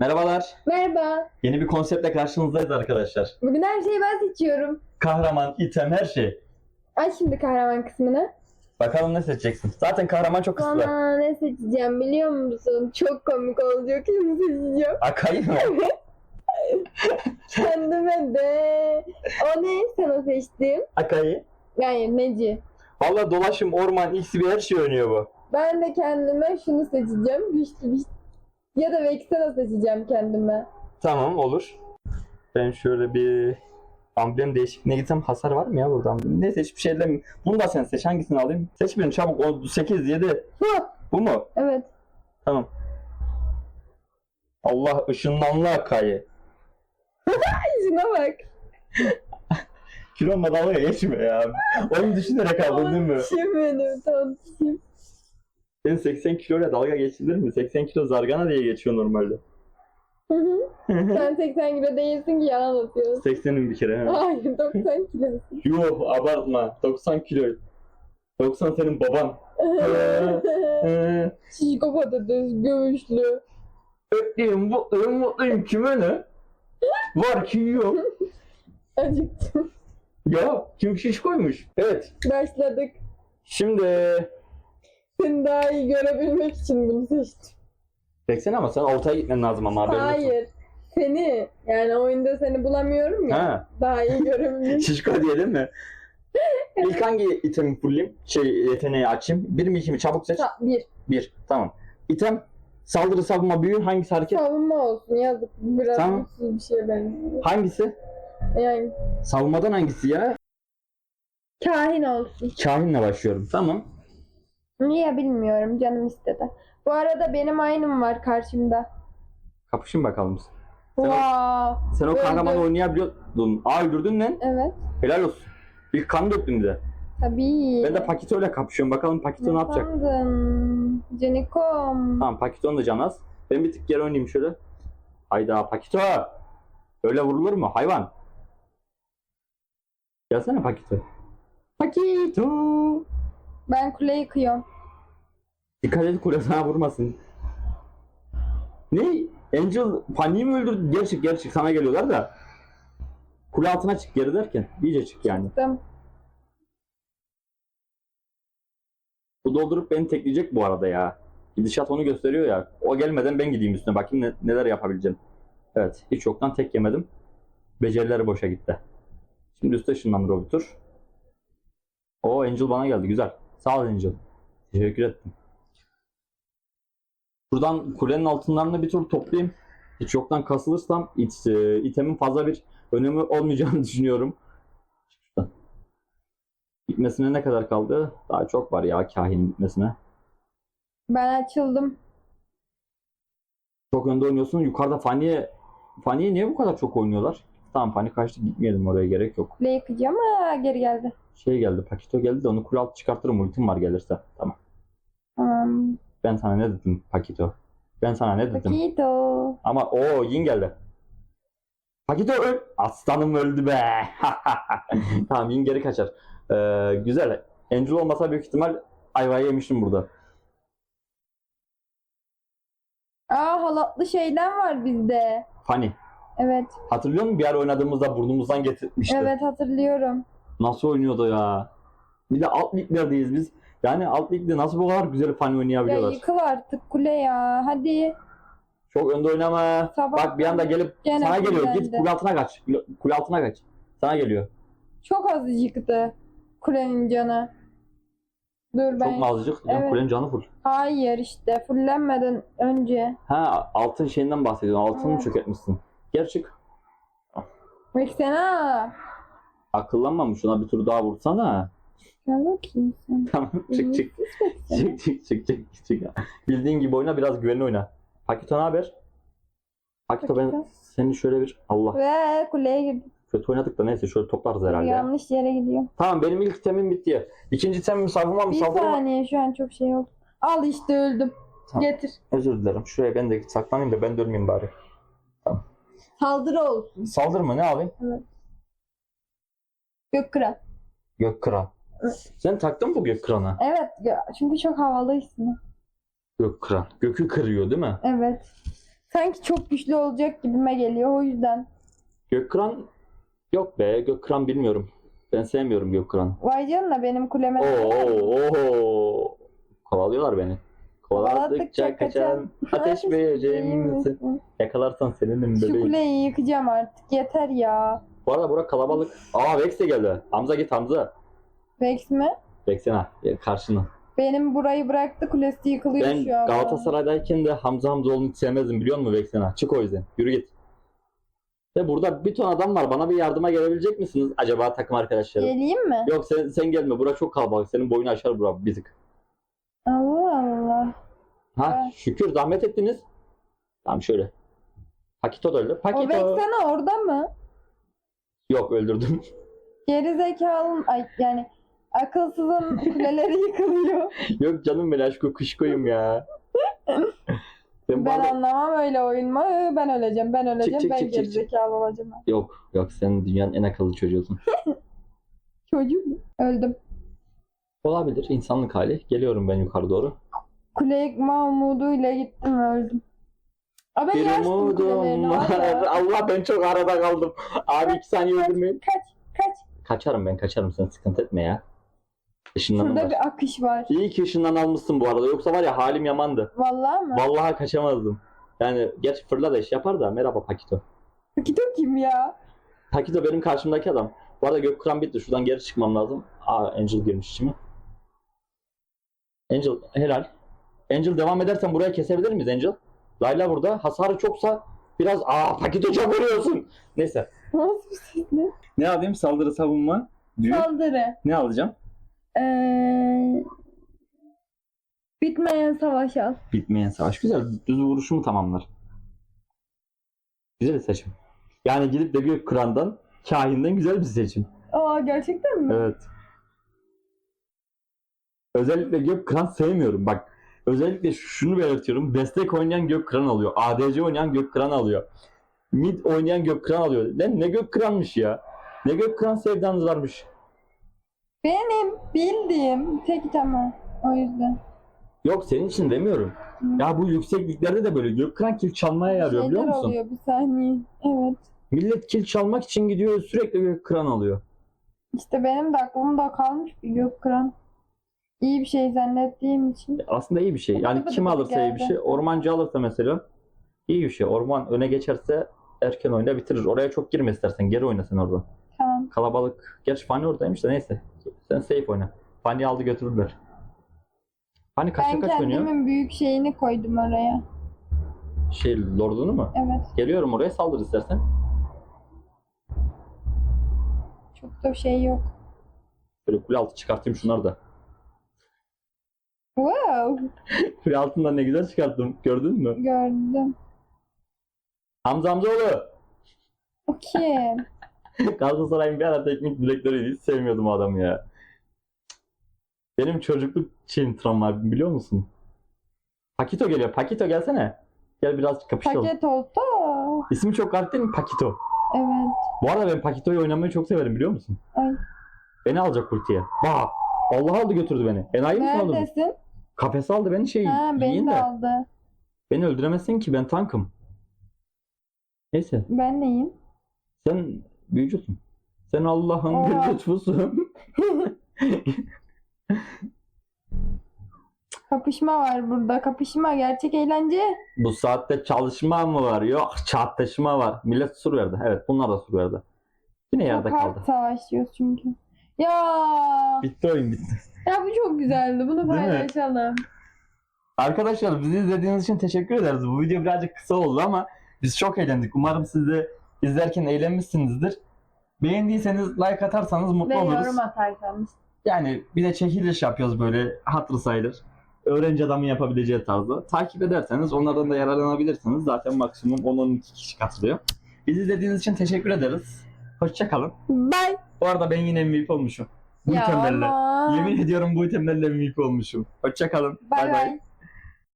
Merhabalar. Merhaba. Yeni bir konseptle karşınızdayız arkadaşlar. Bugün her şeyi ben seçiyorum. Kahraman, item, her şey. Aç şimdi kahraman kısmını. Bakalım ne seçeceksin. Zaten kahraman çok kısıtlı. Bana ne seçeceğim biliyor musun? Çok komik olacak. Şunu seçeceğim. Akayı mı? Kendime de. O ne? Sana seçtim. Akayı. Hayır Neci. Valla dolaşım, orman, XP her şey oynuyor bu. Ben de kendime şunu seçeceğim. Güçlü bir ya da Vexena seçeceğim kendime. Tamam olur. Ben şöyle bir amblem değişikliğine gitsem hasar var mı ya buradan? Neyse hiçbir şey demeyeyim. Bunu da sen seç. Hangisini alayım? Seç birini çabuk. O 8, 7. Hı, Bu mu? evet. Tamam. Allah ışınlanlı Akayı. Şuna bak. Kilonla dalga geçme ya. Onu düşünerek aldın değil mi? Tontişim benim tontişim. Senin 80 kiloyla dalga geçilir mi? 80 kilo zargana diye geçiyor normalde. Hı hı. Sen 80 kilo değilsin ki yalan atıyorsun. 80'in bir kere. he. Hayır 90 kilosun. Yuh abartma. 90 kilo. 90 senin baban. Şişko patates göğüşlü. Ötleyim, mutluyum, mutluyum. Kime ne? Var ki yok. Acıktım. Ya kim şiş koymuş? Evet. Başladık. Şimdi Seni daha iyi görebilmek için bunu seçtim. Beksene ama sen ortaya gitmen lazım ama haberin olsun. Hayır. Seni yani oyunda seni bulamıyorum ya. Ha. Daha iyi görebilmek. Şişko diyelim mi? İlk hangi itemi fullleyeyim? Şey yeteneği açayım. Bir mi iki mi? Çabuk seç. Ta- bir. Bir. Tamam. İtem saldırı savunma büyü hangisi hareket? Savunma olsun yazık. Biraz Tamam. mutsuz bir şeye benziyor. Hangisi? Yani Savunmadan hangisi ya? kahin olsun. Kahinle başlıyorum. Tamam. Niye bilmiyorum canım istedi. Bu arada benim aynım var karşımda. Kapışın bakalım. Sen Wow. Sen o Öldü. kahramanı oynayabiliyordun. Aa öldürdün lan. Evet. Helal olsun. Bir kan döktün bir de. Tabii. Ben de Pakito ile kapışıyorum. Bakalım Pakito ne yapacak? sandın? Canikom. Tamam Pakito'nun da canı az. Ben bir tık geri oynayayım şöyle. Hayda Pakito. Öyle vurulur mu hayvan? Gelsene Pakito. Pakito. Ben kule yıkıyorum. Dikkat et kule sana vurmasın. Ne? Angel paniği mi öldürdü? Geri çık geri çık sana geliyorlar da. Kule altına çık geri derken. iyice çık yani. Tamam. Bu doldurup beni tekleyecek bu arada ya. Gidişat onu gösteriyor ya. O gelmeden ben gideyim üstüne bakayım ne- neler yapabileceğim. Evet hiç yoktan tek yemedim. Becerileri boşa gitti. Şimdi üstte ışınlandır o bir tur. O Angel bana geldi güzel. Sağ ol Angel. Teşekkür ettim. Buradan kulenin altınlarını bir tur toplayayım. Hiç yoktan kasılırsam it, e, itemin fazla bir önemi olmayacağını düşünüyorum. Şuradan. Gitmesine ne kadar kaldı? Daha çok var ya kahin gitmesine. Ben açıldım. Çok önde oynuyorsun. Yukarıda Fani'ye Fani'ye niye bu kadar çok oynuyorlar? Tamam Fani kaçtı gitmeyelim oraya gerek yok. Kule yıkayacağım ama geri geldi. Şey geldi Pakito geldi de onu kule altı çıkartırım ultim var gelirse. Tamam. Tamam. Ben sana ne dedim Pakito? Ben sana ne dedim? Pakito. Ama o Yin geldi. Pakito öl. Aslanım öldü be. tamam Yin geri kaçar. Ee, güzel. Angel olmasa büyük ihtimal ayvayı yemiştim burada. Aa halatlı şeyden var bizde. Fani. Evet. Hatırlıyor musun bir ara oynadığımızda burnumuzdan getirmişti. Evet hatırlıyorum. Nasıl oynuyordu ya? Bir de alt liglerdeyiz biz. Yani alt ligde nasıl bu kadar güzel Fani Ya oynayabiliyorlar? yıkıl artık kule ya. Hadi. Çok önde oynama. Sabah Bak bir anda gelip gene sana geliyor. Git kule altına kaç. Kule altına kaç. Sana geliyor. Çok az yıktı kulenin canı. Dur ben. Çok mu azıcık? Evet. Kulenin canı full. Hayır işte fullenmeden önce. Ha altın şeyinden bahsediyorsun. Altını Evet. çökertmişsin? Gel çık. Baksana. Akıllanmamış ona bir tur daha vursana. Gel bakayım sen. Tamam çık çık. çık çık çık çık çık. Bildiğin gibi oyna biraz güvenli oyna. Pakito ne haber? Pakito ben seni şöyle bir Allah Ve kuleye girdim. kötü oynadık da neyse şöyle toplarız herhalde. Yanlış yere gidiyor. Tamam benim ilk itemim bitti. İkinci itemim savunma mı Bir saldırma mı? saniye şu an çok şey oldu. Al işte öldüm. Tamam. Getir. Özür dilerim. Şuraya ben de saklanayım da ben de ölmeyeyim bari. Saldırı olsun. Saldırma ne alayım? Gök kıran. Gök kıran. Evet. Sen taktın mı bu gök kırana? Evet ya, çünkü çok havalıyısın. Gök kıran. Gökü kırıyor değil mi? Evet. Sanki çok güçlü olacak gibime geliyor o yüzden. Gökkıran yok be. Gökkıran bilmiyorum. Ben sevmiyorum Gökkıran. Vay canına benim kuleme. Oo, oo. Kovalıyorlar beni. Kovaladıkça kaçan ateş böceğim misin? Yakalarsan seninle Şu bebeğim. kuleyi yıkacağım artık. Yeter ya. Bu arada bura kalabalık. Aa Vex de geldi. Hamza git Hamza. Vex mi? Vex'ine karşına. Benim burayı bıraktı kulesi yıkılıyor Ben şu an. Galatasaray'dayken de Hamza Hamzoğlu'nu hiç sevmezdim biliyor musun Vex'ine? Çık o yüzden. Yürü git. Ve burada bir ton adam var. Bana bir yardıma gelebilecek misiniz acaba takım arkadaşlarım? Geleyim mi? Yok sen, sen gelme. Bura çok kalabalık. Senin boyunu aşar bura Allah. Ha Evet. şükür zahmet ettiniz. Tamam şöyle. Pakito da öldü. O Pakito. Vexena orada mı? Yok öldürdüm. Geri zekalı ay yani akılsızın kuleleri yıkılıyor. Yok canım ben aşkı kuşkoyum ya. ben Ben anlamam öyle oyun mu? Iı, Ben öleceğim, ben öleceğim, çık, ben çık, geri çık. zekalı olacağım. Yok yok sen dünyanın en akıllı çocuğusun. Çocuk mu? Öldüm. Olabilir insanlık hali. Geliyorum ben yukarı doğru. Kule yıkma umuduyla gittim öldüm. Ben Bir umudum kulelerini var. valla. Allah ben çok arada kaldım. Abi iki saniye öldürmeyin. Kaç, kaç. Kaçarım ben kaçarım sen sıkıntı etme ya. Işınlanım Şurada var. bir akış var. İyi ki ışından almışsın bu arada. Yoksa var ya halim yamandı. Vallahi mı? Vallahi kaçamazdım. Yani geç fırla da iş yapar da merhaba Pakito. Pakito kim ya? Pakito benim karşımdaki adam. Bu arada gök kıran bitti. Şuradan geri çıkmam lazım. Aa Angel girmiş içime. Angel helal. Angel devam edersen buraya kesebilir miyiz Angel? Layla burada. Hasarı çoksa biraz aa Pakito çok vuruyorsun. Neyse. Nasıl bir ses ne? Ne alayım? Saldırı savunma. Büyük. Saldırı. Ne alacağım? Ee, bitmeyen savaş al. Bitmeyen savaş. Güzel. Düz vuruşumu tamamlar. Güzel bir seçim. Yani gidip de gök kırandan kahinden güzel bir seçim. Aa gerçekten mi? Evet. Özellikle gök kıran sevmiyorum. Bak özellikle şunu belirtiyorum. Destek oynayan gök kıran alıyor. ADC oynayan gök kıran alıyor. Mid oynayan gök kıran alıyor. Ne, ne gök kıranmış ya. Ne gök kıran sevdanız varmış. Benim bildiğim tek tamam. O yüzden. Yok senin için demiyorum. Hı. Ya bu yüksekliklerde de böyle gök kıran kill çalmaya yarıyor biliyor Şeyler musun? oluyor bir saniye. Evet. Millet kill çalmak için gidiyor sürekli gök kıran alıyor. İşte benim de aklımda kalmış bir gök kıran. İyi bir şey zannettiğim için. Aslında iyi bir şey. Yani Bıdı kim bıdı alırsa iyi bir geldi. şey. Ormancı alırsa mesela iyi bir şey. Orman öne geçerse erken oyunda bitirir. Oraya çok girme istersen. Geri oyna sen oradan. Tamam. Kalabalık. Gerçi Fanny oradaymış da neyse. Sen safe oyna. Fanny aldı götürdüler. Fanny kaçta Ben kaç oynuyor? kendimin büyük şeyini koydum oraya. Şey lordunu mu? Evet. Geliyorum oraya saldır istersen. Çok da şey yok. Böyle kule altı çıkartayım şunları da. Wow. Kule altından ne güzel çıkarttım. Gördün mü? Gördüm. Hamza Hamzaoğlu. O kim? Galatasaray'ın bir ara teknik direktörüydü. Hiç sevmiyordum adamı ya. Benim çocukluk şeyim travma biliyor musun? Pakito geliyor. Pakito gelsene. Gel biraz kapışalım. Paket olsa. İsmi çok garip değil mi? Pakito. Evet. Bu arada ben Pakito'yu oynamayı çok severim biliyor musun? Ay. Beni alacak ultiye. Bak. Allah aldı götürdü beni. Enayi misin oğlum? Neredesin? Kafese aldı beni şey. Ha beni yiyin de de. aldı. Beni öldüremezsin ki ben tankım. Neyse. Ben neyim? Sen büyücüsün. Sen Allah'ın Oha. bir lütfusun. Kapışma var burada. Kapışma gerçek eğlence. Bu saatte çalışma mı var? Yok çatışma var. Millet sur verdi. Evet bunlar da sur verdi. Yine yerde Çok kaldı. hard savaşıyoruz çünkü. Ya. Bitti oyun bitti. Ya bu çok güzeldi. Bunu mi? paylaşalım. Arkadaşlar bizi izlediğiniz için teşekkür ederiz. Bu video birazcık kısa oldu ama biz çok eğlendik. Umarım siz de izlerken eğlenmişsinizdir. Beğendiyseniz like atarsanız mutlu Ve oluruz. yorum atarsanız. Yani bir de çekiliş yapıyoruz böyle hatırı sayılır. Öğrenci adamın yapabileceği tarzda. Takip ederseniz onlardan da yararlanabilirsiniz. Zaten maksimum 10-12 kişi katılıyor. Bizi izlediğiniz için teşekkür ederiz. Hoşçakalın. Bye. Bu arada ben yine MVP olmuşum. Bu Ya itemlerle. ama. Yemin ediyorum bu itemlerle MVP olmuşum. Hoşçakalın. Bye bye.